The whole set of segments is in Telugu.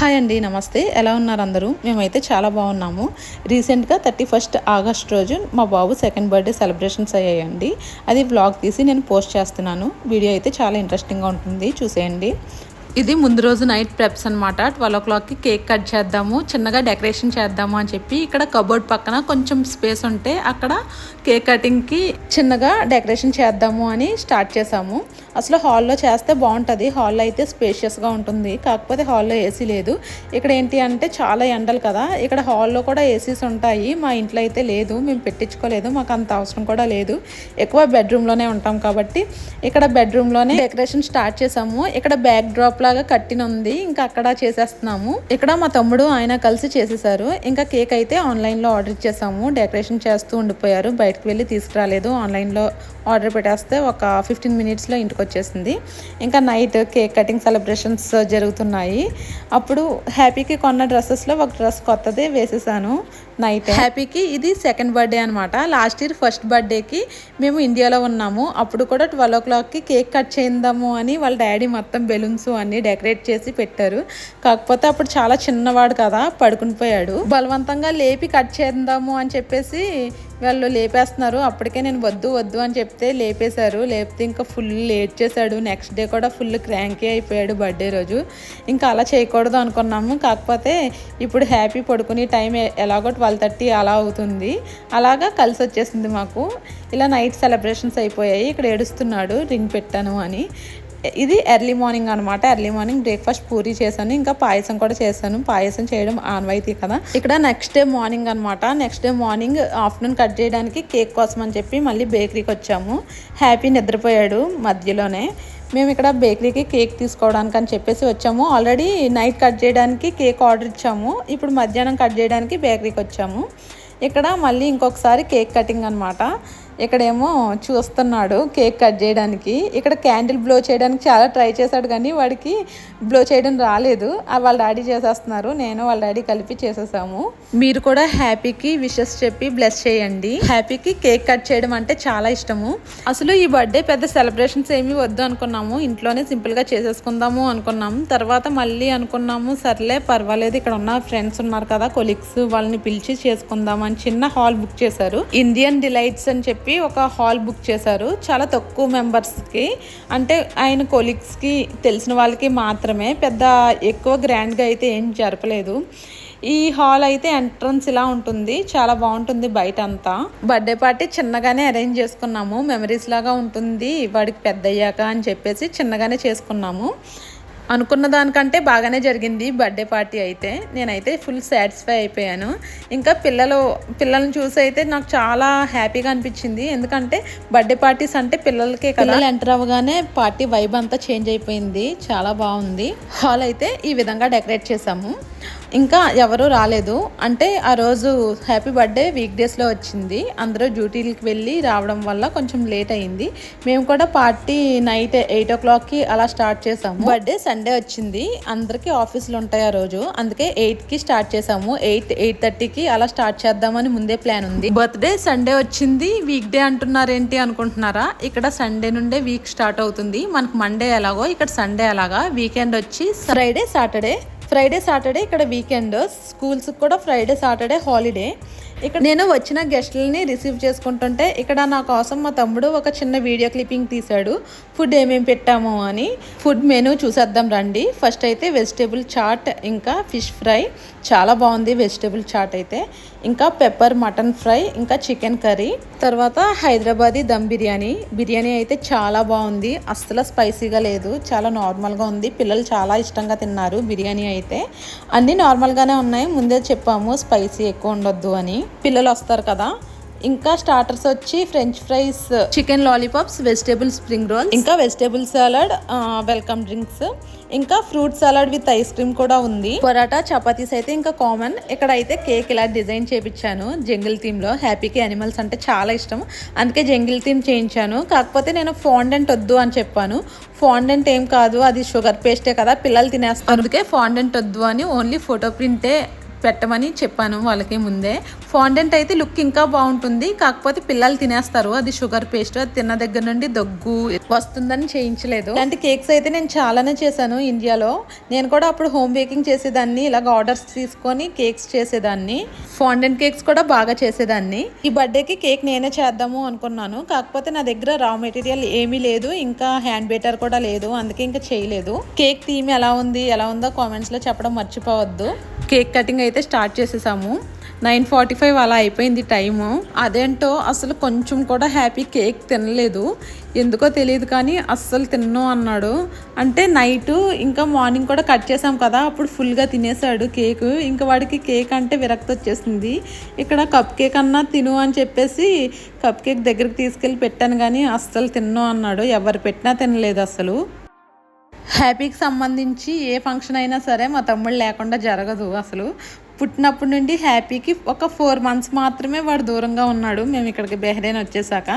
హాయ్ అండి నమస్తే. ఎలా ఉన్నారు అందరూ? మేమైతే చాలా బాగున్నాము. రీసెంట్గా థర్టీ ఫస్ట్ ఆగస్ట్ రోజు మా బాబు సెకండ్ బర్త్డే సెలబ్రేషన్స్ అయ్యాయండి. అది వ్లాగ్ తీసి నేను పోస్ట్ చేస్తున్నాను. వీడియో అయితే చాలా ఇంట్రెస్టింగ్గా ఉంటుంది. చూసేయండి. ఇది ముందు రోజు నైట్ ప్రెప్స్ అనమాట ట్వెల్వ్ ఓ క్లాక్కి కేక్ కట్ చేద్దాము చిన్నగా డెకరేషన్ చేద్దాము అని చెప్పి ఇక్కడ కబోర్డ్ పక్కన కొంచెం స్పేస్ ఉంటే అక్కడ కేక్ కటింగ్కి చిన్నగా డెకరేషన్ చేద్దాము అని స్టార్ట్ చేసాము అసలు హాల్లో చేస్తే బాగుంటుంది హాల్లో అయితే స్పేషియస్గా ఉంటుంది. కాకపోతే హాల్లో ఏసీ లేదు. ఇక్కడ ఏంటి అంటే చాలా ఎండలు కదా. ఇక్కడ హాల్లో కూడా ఏసీస్ ఉంటాయి. మా ఇంట్లో అయితే లేదు మేము పెట్టించుకోలేదు మాకు అంత అవసరం కూడా లేదు. ఎక్కువ బెడ్రూమ్లోనే ఉంటాం కాబట్టి ఇక్కడ బెడ్రూమ్లోనే డెకరేషన్ స్టార్ట్ చేసాము ఇక్కడ బ్యాక్ డ్రాప్ లాగా కట్టిన ఉంది ఇంకా అక్కడ చేసేస్తున్నాము. ఇక్కడ మా తమ్ముడు ఆయన కలిసి చేసేసారు. ఇంకా కేక్ అయితే ఆన్లైన్లో ఆర్డర్ ఇచ్చేసాము. డెకరేషన్ చేస్తూ ఉండిపోయారు. బయటకు వెళ్ళి తీసుకురాలేదు. ఆన్లైన్లో ఆర్డర్ పెట్టేస్తే ఒక ఫిఫ్టీన్ మినిట్స్లో ఇంటికి వచ్చేసింది. ఇంకా నైట్ కేక్ కటింగ్ సెలబ్రేషన్స్ జరుగుతున్నాయి. అప్పుడు హ్యాపీకి కొన్న డ్రెస్సెస్లో ఒక డ్రెస్ కొత్తది వేసేసాను నైట్. హ్యాపీకి ఇది సెకండ్ బర్త్డే అనమాట లాస్ట్ ఇయర్ ఫస్ట్ బర్త్డేకి మేము ఇండియాలో ఉన్నాము. అప్పుడు కూడా ట్వెల్వ్ ఓ క్లాక్కి కేక్ కట్ చేద్దాము అని వాళ్ళ డాడీ మొత్తం బెలూన్స్ అన్నీ డెకరేట్ చేసి పెట్టారు. కాకపోతే అప్పుడు చాలా చిన్నవాడు కదా పడుకుని పోయాడు. బలవంతంగా లేపి కట్ చేద్దాము అని చెప్పేసి వాళ్ళు లేపేస్తున్నారు. అప్పటికే నేను వద్దు వద్దు అని చెప్తే లేపేశారు. లేపితే ఇంకా ఫుల్ లేట్ చేశాడు. నెక్స్ట్ డే కూడా ఫుల్ క్రాంకీ అయిపోయాడు బర్త్డే రోజు. ఇంకా అలా చేయకూడదు అనుకున్నాము. కాకపోతే ఇప్పుడు హ్యాపీ పడుకుని టైం ఎలాగో ట్వెల్వ్ థర్టీ అలా అవుతుంది. అలాగా కలిసి వచ్చేసింది మాకు. ఇలా నైట్ సెలబ్రేషన్స్ అయిపోయాయి. ఇక్కడ ఏడుస్తున్నాడు రింగ్ పెట్టాను అని. ఇది ఎర్లీ మార్నింగ్ అనమాట ఎర్లీ మార్నింగ్ బ్రేక్ఫాస్ట్ పూరి చేశాను. ఇంకా పాయసం కూడా చేశాను. పాయసం చేయడం ఆన్వైతీ కదా. ఇక్కడ నెక్స్ట్ డే మార్నింగ్ అనమాట next day morning afternoon cut చేయడానికి కేక్ కోసం అని చెప్పి మళ్ళీ బేకరీకి వచ్చాము. హ్యాపీ నిద్రపోయాడు మధ్యలోనే. మేము ఇక్కడ బేకరీకి కేక్ తీసుకోవడానికి అని చెప్పేసి వచ్చాము. ఆల్రెడీ నైట్ కట్ చేయడానికి కేక్ ఆర్డర్ ఇచ్చాము. ఇప్పుడు మధ్యాహ్నం కట్ చేయడానికి బేకరీకి వచ్చాము. ఇక్కడ మళ్ళీ ఇంకొకసారి కేక్ కటింగ్ అనమాట ఇక్కడేమో చూస్తున్నాడు కేక్ కట్ చేయడానికి. ఇక్కడ క్యాండిల్ బ్లో చేయడానికి చాలా ట్రై చేశాడు కానీ వాడికి బ్లో చేయడం రాలేదు. వాళ్ళ డాడీ చేసేస్తున్నారు. నేను వాళ్ళ డాడీ కలిపి చేసేసాము. మీరు కూడా హ్యాపీకి విషెస్ చెప్పి బ్లెస్ చేయండి. హ్యాపీకి కేక్ కట్ చేయడం అంటే చాలా ఇష్టము. అసలు ఈ బర్త్డే పెద్ద సెలబ్రేషన్స్ ఏమీ వద్దు అనుకున్నాము. ఇంట్లోనే సింపుల్గా చేసేసుకుందాము అనుకున్నాము తర్వాత మళ్ళీ అనుకున్నాము సర్లే పర్వాలేదు ఇక్కడ ఉన్న ఫ్రెండ్స్ ఉన్నారు కదా కొలీగ్స్ వాళ్ళని పిలిచి చేసుకుందాం అని చిన్న హాల్ బుక్ చేశారు. ఇండియన్ డిలైట్స్ అని చెప్పి చెప్పి ఒక హాల్ బుక్ చేశారు. చాలా తక్కువ మెంబర్స్కి అంటే ఆయన కొలీగ్స్కి తెలిసిన వాళ్ళకి మాత్రమే. పెద్ద ఎక్కువ గ్రాండ్గా అయితే ఏం జరపలేదు. ఈ హాల్ అయితే ఎంట్రన్స్ ఇలా ఉంటుంది. చాలా బాగుంటుంది బయట అంతా బర్త్డే పార్టీ చిన్నగానే అరేంజ్ చేసుకున్నాము. మెమరీస్ లాగా ఉంటుంది. వాడికి పెద్ద అయ్యాక అని చెప్పేసి చిన్నగానే చేసుకున్నాము. అనుకున్న దానికంటే బాగానే జరిగింది బర్త్డే పార్టీ అయితే. నేనైతే ఫుల్ సాటిస్ఫై అయిపోయాను. ఇంకా పిల్లలు పిల్లల్ని చూసి అయితే నాకు చాలా హ్యాపీగా అనిపించింది. ఎందుకంటే బర్త్డే పార్టీస్ అంటే పిల్లలకే కదా. ఎంటర్ అవ్వగానే పార్టీ వైబ్ అంతా చేంజ్ అయిపోయింది. చాలా బాగుంది. హాల్ అయితే ఈ విధంగా డెకరేట్ చేసాము ఇంకా ఎవరూ రాలేదు. అంటే ఆ రోజు హ్యాపీ బర్త్డే వీక్ డేస్లో వచ్చింది. అందరూ డ్యూటీలకు వెళ్ళి రావడం వల్ల కొంచెం లేట్ అయింది. మేము కూడా పార్టీ నైట్ ఎయిట్ ఓ క్లాక్కి అలా స్టార్ట్ చేసాము. బర్త్డే సండే వచ్చింది. అందరికీ ఆఫీసులు ఉంటాయి ఆ రోజు. అందుకే ఎయిట్కి స్టార్ట్ చేసాము. ఎయిట్ ఎయిట్ థర్టీకి అలా స్టార్ట్ చేద్దామని ముందే ప్లాన్ ఉంది. బర్త్డే సండే వచ్చింది. వీక్ డే అంటున్నారేంటి అనుకుంటున్నారా? ఇక్కడ సండే నుండే వీక్ స్టార్ట్ అవుతుంది. మనకు మండే ఎలాగో ఇక్కడ సండే అలాగా. వీకెండ్ వచ్చి ఫ్రైడే సాటర్డే ఫ్రైడే సాటర్డే ఇక్కడ వీకెండ్ స్కూల్స్కి కూడా ఫ్రైడే సాటర్డే హాలిడే ఇక్కడ నేను వచ్చిన గెస్ట్లని రిసీవ్ చేసుకుంటుంటే ఇక్కడ నా కోసం మా తమ్ముడు ఒక చిన్న వీడియో క్లిప్పింగ్ తీశాడు. ఫుడ్ ఏమేమి పెట్టాము అని. ఫుడ్ మెనూ చూసేద్దాం రండి. ఫస్ట్ అయితే వెజిటేబుల్ చాట్ ఇంకా ఫిష్ ఫ్రై. చాలా బాగుంది వెజిటేబుల్ చాట్ అయితే. ఇంకా పెప్పర్ మటన్ ఫ్రై ఇంకా చికెన్ కర్రీ. తర్వాత హైదరాబాదీ దమ్ బిర్యానీ. బిర్యానీ అయితే చాలా బాగుంది. అస్సలు స్పైసీగా లేదు. చాలా నార్మల్గా ఉంది. పిల్లలు చాలా ఇష్టంగా తిన్నారు బిర్యానీ అయితే. అన్నీ నార్మల్గానే ఉన్నాయి. ముందే చెప్పాము స్పైసీ ఎక్కువ ఉండొద్దు అని. పిల్లలు వస్తారు కదా. ఇంకా స్టార్టర్స్ వచ్చి French fries chicken lollipops vegetable spring roll ఇంకా వెజిటేబుల్ సాలడ్ వెల్కమ్ డ్రింక్స్ ఇంకా fruit salad with ice cream కూడా ఉంది. పొరాటా చపాతీస్ అయితే ఇంకా కామన్ ఇక్కడ అయితే కేక్ ఇలా డిజైన్ చేపించాను జంగిల్ థీమ్లో హ్యాపీకి అనిమల్స్ అంటే చాలా ఇష్టం అందుకే జంగిల్ థీమ్ చేయించాను. కాకపోతే నేను ఫాండెంట్ వద్దు అని చెప్పాను. ఫాండెంట్ ఏం కాదు అది షుగర్ పేస్టే కదా పిల్లలు తినేస్తారు. అందుకే ఫాండెంట్ వద్దు అని ఓన్లీ ఫోటో ప్రింటే పెట్టమని చెప్పాను వాళ్ళకి ముందే. ఫాండెంట్ అయితే లుక్ ఇంకా బాగుంటుంది. కాకపోతే పిల్లలు తినేస్తారు. అది షుగర్ పేస్ట్ అది తిన్న దగ్గర నుండి దగ్గు వస్తుందని చేయించలేదు. ఇలాంటి కేక్స్ అయితే నేను చాలానే చేశాను ఇండియాలో. నేను కూడా అప్పుడు హోమ్ బేకింగ్ చేసేదాన్ని ఇలాగ ఆర్డర్స్ తీసుకొని కేక్స్ చేసేదాన్ని. ఫాండెంట్ కేక్స్ కూడా బాగా చేసేదాన్ని. ఈ బర్త్డేకి కేక్ నేనే చేద్దాము అనుకున్నాను. కాకపోతే నా దగ్గర రా మెటీరియల్ ఏమీ లేదు. ఇంకా హ్యాండ్ బేటర్ కూడా లేదు. అందుకే ఇంకా చేయలేదు. కేక్ థీమ్ ఎలా ఉంది ఎలా ఉందో కామెంట్స్లో చెప్పడం మర్చిపోవద్దు. కేక్ కటింగ్ అయితే స్టార్ట్ చేసేసాము. నైన్ ఫార్టీ ఫైవ్ అలా అయిపోయింది టైము. అదేంటో అసలు కొంచెం కూడా హ్యాపీ కేక్ తినలేదు. ఎందుకో తెలియదు కానీ అస్సలు తిన్ను అన్నాడు. అంటే నైట్ ఇంకా మార్నింగ్ కూడా కట్ చేసాం కదా అప్పుడు ఫుల్గా తినేసాడు కేక్. ఇంకా వాడికి కేక్ అంటే విరక్తి వచ్చేసింది. ఇక్కడ కప్ కేక్ అన్నా తిను అని చెప్పేసి కప్ కేక్ దగ్గరికి తీసుకెళ్ళి పెట్టాను కానీ అస్సలు తిన్నాం అన్నాడు. ఎవరు పెట్టినా తినలేదు అసలు. హ్యాపీకి సంబంధించి ఏ ఫంక్షన్ అయినా సరే మా తమ్ముడు లేకుండా జరగదు అసలు. పుట్టినప్పటి నుండి హ్యాపీకి ఒక ఫోర్ మంత్స్ మాత్రమే వాడు దూరంగా ఉన్నాడు. మేము ఇక్కడికి బెహ్రెయిన్ వచ్చేసాక.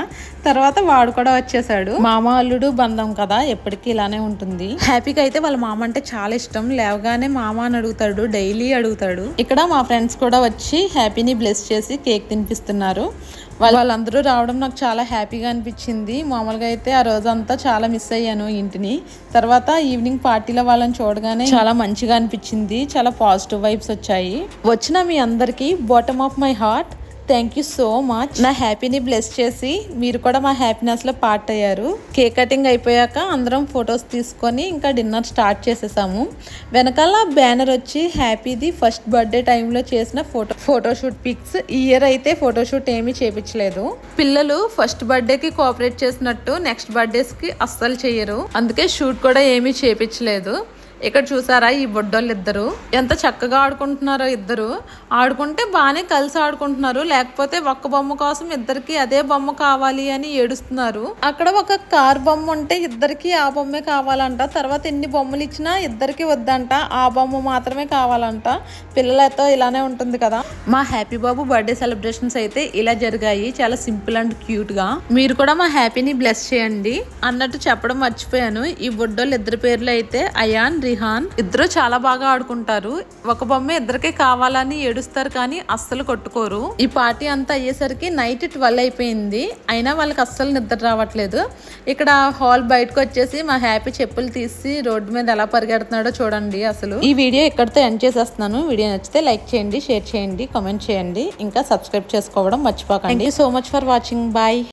తర్వాత వాడు కూడా వచ్చేసాడు. మామ అల్లుడు బంధం కదా ఎప్పటికీ ఇలానే ఉంటుంది. హ్యాపీకి అయితే వాళ్ళ మామ అంటే చాలా ఇష్టం. లేవగానే మామ అని అడుగుతాడు డైలీ అడుగుతాడు. ఇక్కడ మా ఫ్రెండ్స్ కూడా వచ్చి హ్యాపీని బ్లెస్ చేసి కేక్ తినిపిస్తున్నారు. వాళ్ళందరూ రావడం నాకు చాలా హ్యాపీగా అనిపించింది. మామూలుగా అయితే ఆ రోజంతా చాలా మిస్ అయ్యాను ఇంటిని. తర్వాత ఈవినింగ్ పార్టీలో వాళ్ళని చూడగానే చాలా మంచిగా అనిపించింది. చాలా పాజిటివ్ వైబ్స్ వచ్చాయి. వచ్చిన మీ అందరికీ bottom of my heart thank you so much నా హ్యాపీని బ్లెస్ చేసి మీరు కూడా మా హ్యాపీనెస్లో పార్ట్ అయ్యారు. కేక్ కటింగ్ అయిపోయాక అందరం ఫొటోస్ తీసుకొని ఇంకా డిన్నర్ స్టార్ట్ చేసేసాము. వెనకాల బ్యానర్ వచ్చి హ్యాపీది ఫస్ట్ బర్త్డే టైంలో చేసిన ఫోటో ఫోటోషూట్ పిక్స్ ఈ ఇయర్ అయితే ఫోటోషూట్ ఏమీ చేపించలేదు. పిల్లలు ఫస్ట్ బర్త్డేకి కోఆపరేట్ చేసినట్టు నెక్స్ట్ బర్త్డేస్కి అస్సలు చేయరు అందుకే షూట్ కూడా ఏమీ చేపించలేదు. ఇక్కడ చూసారా ఈ బొడ్డోళ్ళు ఇద్దరు ఎంత చక్కగా ఆడుకుంటున్నారో ఇద్దరు. ఆడుకుంటే బాగానే కలిసి ఆడుకుంటున్నారు. లేకపోతే ఒక్క బొమ్మ కోసం ఇద్దరికి అదే బొమ్మ కావాలి అని ఏడుస్తున్నారు. అక్కడ ఒక కార్ బొమ్మ ఉంటే ఇద్దరికి ఆ బొమ్మే కావాలంట. తర్వాత ఎన్ని బొమ్మలు ఇచ్చినా ఇద్దరికి వద్దంట. ఆ బొమ్మ మాత్రమే కావాలంట. పిల్లలతో ఇలానే ఉంటుంది కదా. మా హ్యాపీ బాబు బర్త్డే సెలబ్రేషన్స్ అయితే ఇలా జరిగాయి. చాలా సింపుల్ అండ్ క్యూట్గా మీరు కూడా మా హ్యాపీని బ్లెస్ చేయండి. అన్నట్టు చెప్పడం మర్చిపోయాను. ఈ బుడ్డోళ్ళు ఇద్దరు పేర్లు అయితే అయాన్ రీ రిహాన్. ఇద్దరు చాలా బాగా ఆడుకుంటారు. ఒక బొమ్మ ఇద్దరికే కావాలని ఏడుస్తారు కానీ అస్సలు కొట్టుకోరు. ఈ పార్టీ అంతా అయ్యేసరికి నైట్ ట్వెల్వ్ అయిపోయింది. అయినా వాళ్ళకి అస్సలు నిద్ర రావట్లేదు. ఇక్కడ హాల్ బయటకు వచ్చేసి మా హ్యాపీ చెప్పులు తీసి రోడ్డు మీద ఎలా పరిగెడుతున్నాడో చూడండి అసలు. ఈ వీడియో ఇక్కడితో ఎండ్ చేసేస్తున్నాను. వీడియో నచ్చితే లైక్ చేయండి షేర్ చేయండి కామెంట్ చేయండి. ఇంకా సబ్స్క్రైబ్ చేసుకోవడం మర్చిపోకండి. So much for watching bye